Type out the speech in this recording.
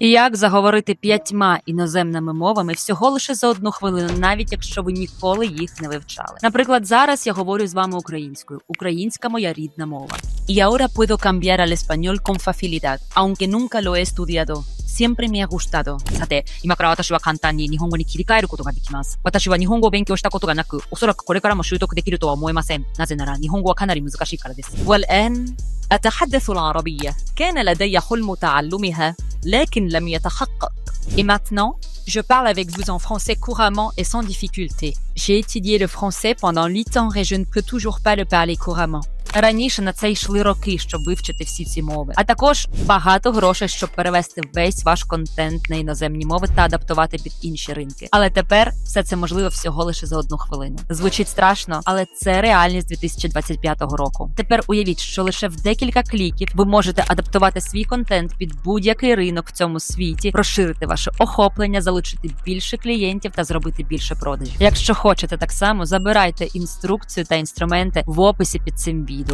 І як заговорити п'ятьма іноземними мовами всього лише за одну хвилину, навіть якщо ви ніколи їх не вивчали. Наприклад, зараз я говорю з вами українською. Українська моя рідна мова. Y ahora puedo cambiar al español con facilidad, aunque nunca lo he estudiado. Siempre me ha gustado. さて、今から私は簡単に日本語に切り替えることができます。私は日本語を勉強したことがなく、おそらくこれからも習得できるとは思えません。なぜなら日本語はかなり難しいからです。 والآن أتحدث العربية كان لدي حلم تعلمها لكن لم يتحقق Et maintenant, Je parle avec vous en français couramment et sans difficulté. J'ai étudié le français pendant 8 ans et je ne peux toujours pas le parler couramment. Раніше на це йшли роки, щоб вивчити всі ці мови, а також багато грошей, щоб перевести весь ваш контент на іноземні мови та адаптувати під інші ринки. Але тепер все це можливо всього лише за одну хвилину. Звучить страшно, але це реальність 2025 року. Тепер уявіть, що лише в декілька кліків ви можете адаптувати свій контент під будь-який ринок в цьому світі, розширити ваше охоплення, залучити більше клієнтів та зробити більше продажів. Якщо хочете так само, забирайте інструкцію та інструменти в описі під цим відео.